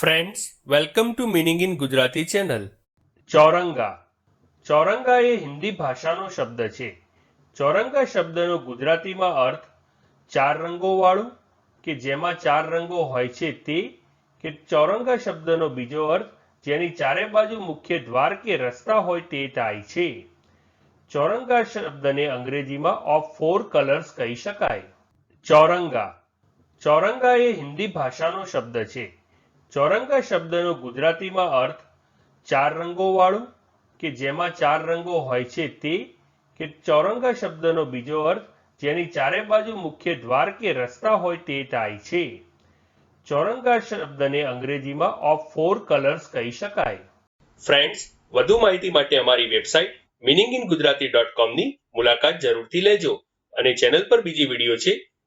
Friends welcome to meaning in Gujarati channel ચોરંગા ચોરંગા એ હિન્દી ભાષાનો શબ્દ છે. ચોરંગા શબ્દનો ગુજરાતીમાં અર્થ ચાર રંગોવાળું કે જેમાં ચાર રંગો હોય છે તે કે ચોરંગા શબ્દનો બીજો અર્થ જેની ચારે બાજુ મુખ્ય દ્વાર કે રસ્તા હોય તે થાય છે. ચોરંગા શબ્દને અંગ્રેજીમાં ઓફ ફોર કલર્સ કહી શકાય. ચોરંગા ચોરંગા એ હિન્દી ભાષાનો શબ્દ છે. ચોરંગા શબ્દનો ગુજરાતીમાં અર્થ ચાર રંગોવાળું કે જેમાં ચાર રંગો હોય છે તે, કે ચોરંગા શબ્દનો બીજો અર્થ જેની ચારે બાજુ મુખ્ય દ્વાર કે રસ્તા હોય તે થાય છે. ચોરંગા શબ્દને અંગ્રેજીમાં ઓફ ફોર કલર્સ કહી શકાય. ફ્રેન્ડ્સ વધુ માહિતી માટે અમારી website meaning in Gujarati dot કોમની મુલાકાત જરૂરથી લેજો અને ચેનલ પર બીજી વીડિયો છે